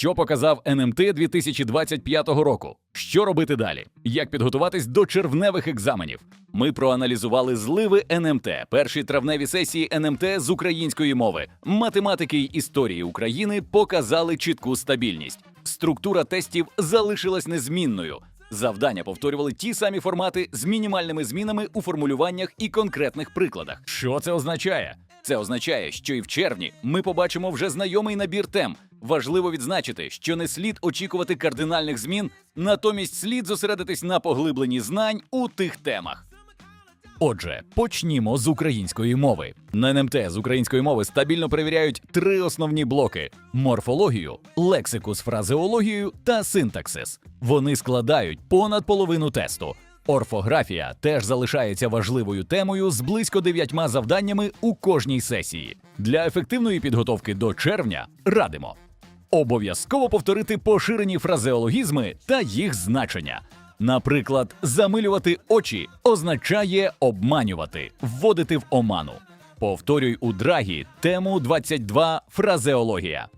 Що показав НМТ 2025 року? Що робити далі? Як підготуватись до червневих екзаменів? Ми проаналізували зливи НМТ, перші травневі сесії НМТ з української мови, математики й історії України показали чітку стабільність. Структура тестів залишилась незмінною. Завдання повторювали ті самі формати з мінімальними змінами у формулюваннях і конкретних прикладах. Що це означає? Це означає, що і в червні ми побачимо вже знайомий набір тем. Важливо відзначити, що не слід очікувати кардинальних змін, натомість слід зосередитись на поглибленні знань у тих темах. Отже, почнімо з української мови. На НМТ з української мови стабільно перевіряють три основні блоки: морфологію, лексику з фразеологією та синтаксис. Вони складають понад половину тесту. Орфографія теж залишається важливою темою з близько дев'ятьма завданнями у кожній сесії. Для ефективної підготовки до червня радимо обов'язково повторити поширені фразеологізми та їх значення. Наприклад, замилювати очі означає обманювати, вводити в оману. Повторюй у драгі тему 22 фразеологія.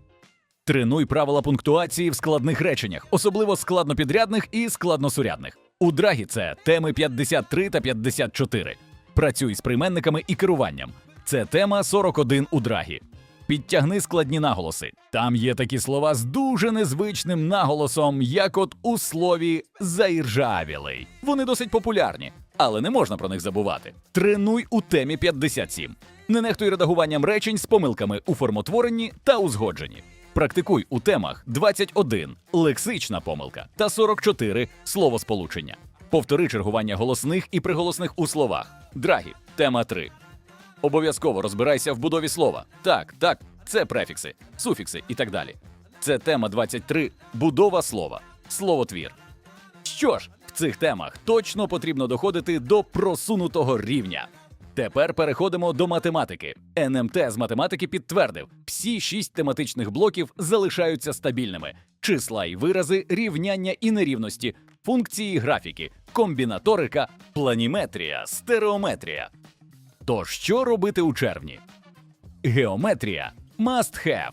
Тренуй правила пунктуації в складних реченнях, особливо складнопідрядних і складносурядних. У драгі це теми 53 та 54. Працюй з прийменниками і керуванням. Це тема 41 у драгі. Підтягни складні наголоси. Там є такі слова з дуже незвичним наголосом, як от у слові заіржавілий. Вони досить популярні, але не можна про них забувати. Тренуй у темі 57. Не нехтуй редагуванням речень з помилками у формотворенні та узгодженні. Практикуй у темах 21 лексична помилка та 44 словосполучення. Повтори чергування голосних і приголосних у словах. Драгі, тема 3. Обов'язково розбирайся в будові слова. Так, так, це префікси, суфікси і так далі. Це тема 23 будова слова, словотвір. Що ж, в цих темах точно потрібно доходити до просунутого рівня. Тепер переходимо до математики. НМТ з математики підтвердив, всі шість тематичних блоків залишаються стабільними: числа і вирази, рівняння і нерівності, функції і графіки, комбінаторика, планіметрія, стереометрія. То що робити у червні? Геометрія must have.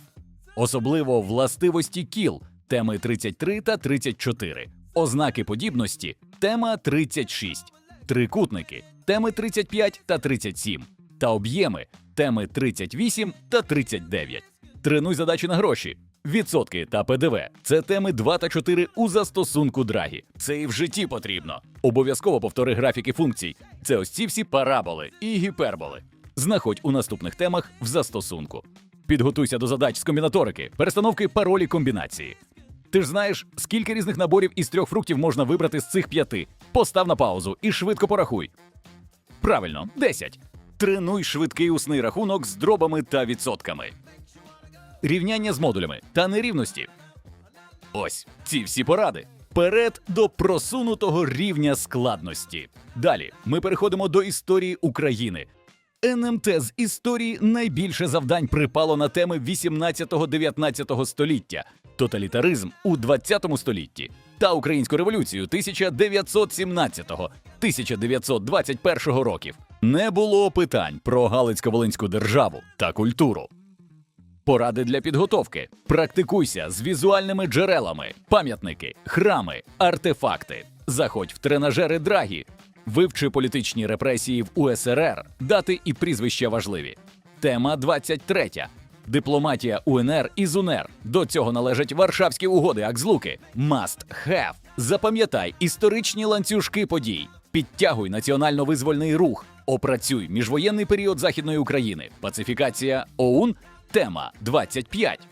Особливо властивості кіл теми 33 та 34. Ознаки подібності тема 36. Трикутники теми 35 та 37. Та об'єми теми 38 та 39. Тренуй задачі на гроші. Відсотки та ПДВ це теми 2 та 4 у застосунку драгі. Це і в житті потрібно. Обов'язково повтори графіки функцій. Це ось ці всі параболи і гіперболи. Знаходь у наступних темах в застосунку. Підготуйся до задач з комбінаторики, перестановки паролі комбінації. Ти ж знаєш, скільки різних наборів із трьох фруктів можна вибрати з цих п'яти. Постав на паузу і швидко порахуй. Правильно, 10. Тренуй швидкий усний рахунок з дробами та відсотками. Рівняння з модулями та нерівності. Ось ці всі поради. Вперед до просунутого рівня складності. Далі ми переходимо до історії України. НМТ з історії найбільше завдань припало на теми 18-19 століття, тоталітаризм у 20 столітті та українську революцію 1917-1921 років. Не було питань про Галицько-Волинську державу та культуру. Поради для підготовки. Практикуйся з візуальними джерелами, пам'ятники, храми, артефакти. Заходь в тренажери драгі. Вивчи політичні репресії в УСРР, дати і прізвища важливі. Тема 23. Дипломатія УНР і ЗУНР. До цього належать Варшавські угоди Акзлуки. Must have. Запам'ятай історичні ланцюжки подій. Підтягуй національно-визвольний рух. Опрацюй міжвоєнний період Західної України. Пацифікація ОУН. Тема 25.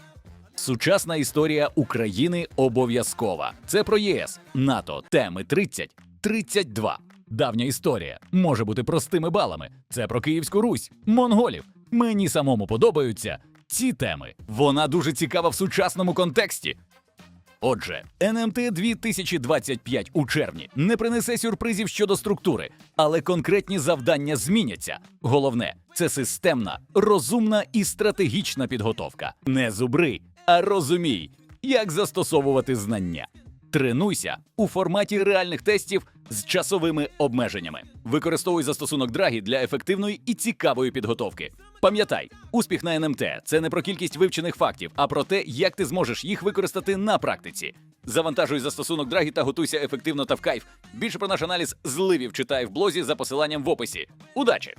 Сучасна історія України обов'язкова. Це про ЄС, НАТО, теми 30, 32. Давня історія може бути простими балами. Це про Київську Русь, монголів. Мені самому подобаються ці теми. Вона дуже цікава в сучасному контексті. Отже, НМТ 2025 у червні не принесе сюрпризів щодо структури, але конкретні завдання зміняться. Головне це системна, розумна і стратегічна підготовка. Не зубри, а розумій, як застосовувати знання. Тренуйся у форматі реальних тестів з часовими обмеженнями. Використовуй застосунок Драгі для ефективної і цікавої підготовки. Пам'ятай, успіх на НМТ це не про кількість вивчених фактів, а про те, як ти зможеш їх використати на практиці. Завантажуй застосунок Драгі та готуйся ефективно та в кайф. Більше про наш аналіз зливів читай в блозі за посиланням в описі. Удачі!